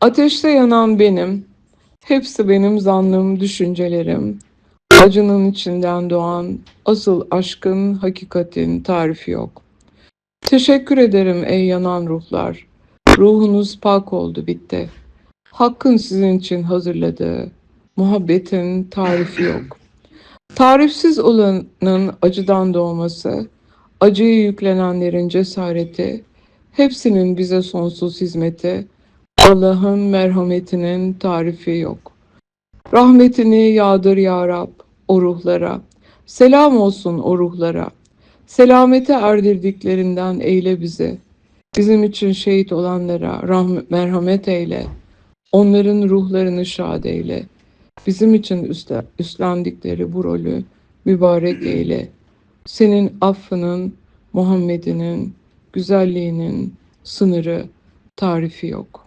Ateşte yanan benim, hepsi benim zannım, düşüncelerim. Acının içinden doğan, asıl aşkın, hakikatin tarifi yok. Teşekkür ederim ey yanan ruhlar. Ruhunuz pak oldu bitti. Hakkın sizin için hazırladığı, muhabbetin tarifi yok. Tarifsiz olanın acıdan doğması, acıyı yüklenenlerin cesareti, hepsinin bize sonsuz hizmeti, Allah'ın merhametinin tarifi yok. Rahmetini yağdır ya Rab o ruhlara. Selam olsun o ruhlara. Selamete erdirdiklerinden eyle bizi. Bizim için şehit olanlara rahmet, merhamet eyle. Onların ruhlarını şad eyle. Bizim için üstle- üstlendikleri bu rolü mübarek eyle. Senin affının, Muhammed'inin, güzelliğinin sınırı, tarifi yok.